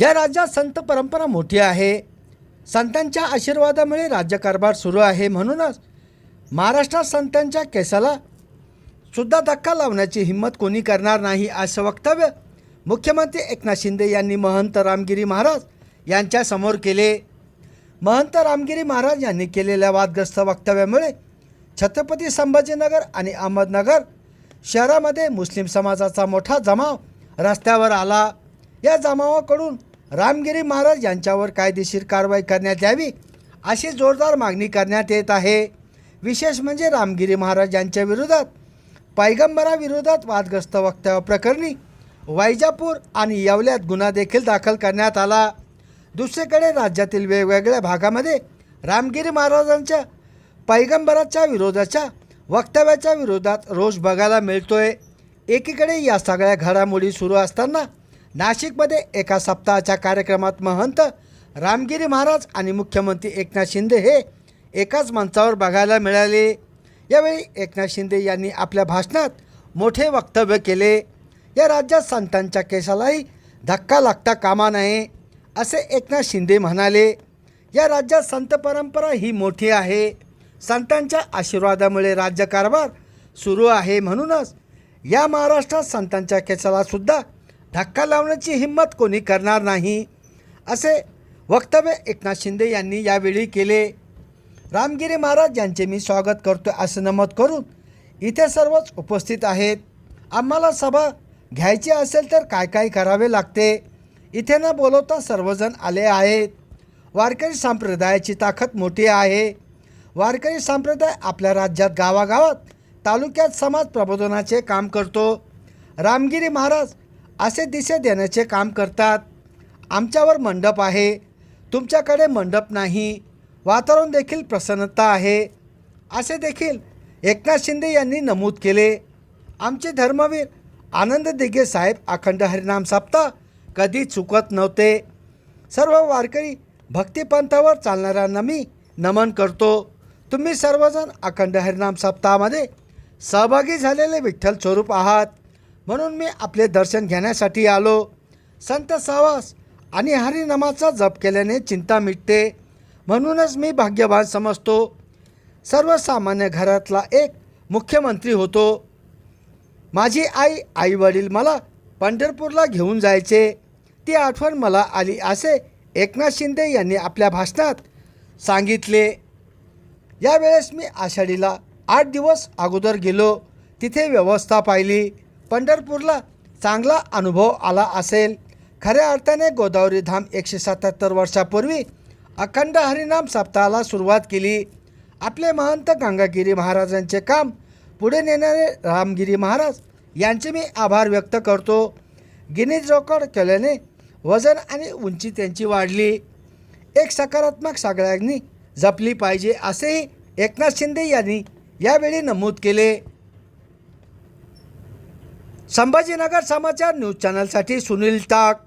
या राज्यात संत परंपरा मोठी आहे. संतांच्या आशीर्वादामुळे राज्यकारभार सुरू आहे. म्हणूनच महाराष्ट्रात संतांच्या केसाला सुद्धा धक्का लावण्याची हिंमत कोणी करणार नाही असं वक्तव्य मुख्यमंत्री एकनाथ शिंदे यांनी महंत रामगिरी महाराज यांच्यासमोर केले. महंत रामगिरी महाराज यांनी केलेल्या वादग्रस्त वक्तव्यामुळे छत्रपती संभाजीनगर आणि अहमदनगर शहरामध्ये मुस्लिम समाजाचा मोठा जमाव रस्त्यावर आला. या जमावाकडून रामगिरी महाराज यांच्यावर कायदेशीर कारवाई करण्यात यावी अशी जोरदार मागणी करण्यात येत आहे. विशेष म्हणजे रामगिरी महाराज यांच्या विरोधात पैगंबराविरोधात वादग्रस्त वक्तव्याप्रकरणी वैजापूर आणि येवल्यात गुन्हा देखील दाखल करण्यात आला. दुसरीकडे राज्यातील वेगवेगळ्या भागामध्ये रामगिरी महाराजांच्या पैगंबराच्या विरोधाच्या वक्तव्याच्या विरोधात रोष बघायला मिळतोय. एकीकडे या सगळ्या घडामोडी सुरू असताना नाशिकमध्ये एका सप्ताहाच्या कार्यक्रमात महंत रामगिरी महाराज आणि मुख्यमंत्री एकनाथ शिंदे हे एकाच मंचावर बघायला मिळाले. यावेळी एकनाथ शिंदे यांनी आपल्या भाषणात मोठे वक्तव्य केले. या राज्यात संतांच्या केसालाही धक्का लागता कामा नये असे एकनाथ शिंदे म्हणाले. या राज्यात संत परंपरा ही मोठी आहे. संतांच्या आशीर्वादामुळे राज्यकारभार सुरू आहे म्हणूनच या महाराष्ट्रात संतांच्या केसालासुद्धा धक्का लावण्याची हिंमत कोणी करणार नाही असे वक्तव्य एकनाथ शिंदे यांनी यावेळी केले. रामगिरी महाराज यांचे मी स्वागत करतो असं नमूद करून इथे सर्वच उपस्थित आहेत. आम्हाला सभा घ्यायची असेल तर काय काय करावे लागते? इथे न बोलवता सर्वजण आले आहेत. वारकरी संप्रदायाची ताकद मोठी आहे. वारकरी संप्रदाय आपल्या राज्यात गावागावात तालुक्यात समाज प्रबोधनाचे काम करतो. रामगिरी महाराज असे दिशे देण्याचे काम करतात. आमच्यावर मंडप आहे. तुमच्याकडे मंडप नाही. वातावरण देखील प्रसन्नता आहे. असे देखील एकनाथ शिंदे यांनी नमूद केले. आमचे धर्मवीर आनंद दिघे साहेब अखंड हरिनाम सप्ताह कधी चुकत नव्हते. सर्व वारकरी भक्तिपंथावर चालणाऱ्यांना मी नमन करतो. तुम्ही सर्वजण अखंड हरिनाम सप्ताहामध्ये सहभागी झालेले विठ्ठल स्वरूप आहात. म्हणून मी आपले दर्शन घेण्यासाठी आलो. संत सहवास आणि हरिनामाचा जप केल्याने चिंता मिटते म्हणूनच मी भाग्यवान समजतो. सर्वसामान्य घरातला एक मुख्यमंत्री होतो. माझी आई आईवडील मला पंढरपूरला घेऊन जायचे. ती आठवण मला आली असे एकनाथ शिंदे यांनी आपल्या भाषणात सांगितले. यावेळेस मी आषाढीला आठ दिवस अगोदर गेलो. तिथे व्यवस्था पाहिली. पंढरपूरला चांगला अनुभव आला असेल. खऱ्या अर्थाने गोदावरी धाम एकशे सत्याहत्तर वर्षापूर्वी अखंड हरिनाम सप्ताहाला सुरुवात केली. आपले महंत गंगागिरी महाराजांचे काम पुढे नेणारे रामगिरी महाराज यांचे मी आभार व्यक्त करतो. गिनीज रोकड केल्याने वजन आणि उंची त्यांची वाढली. एक सकारात्मक सगळ्यांनी जपली पाहिजे असेही एकनाथ शिंदे यांनी यावेळी नमूद केले. संभाजीनगर समाचार न्यूज चॅनलसाठी सुनील टाक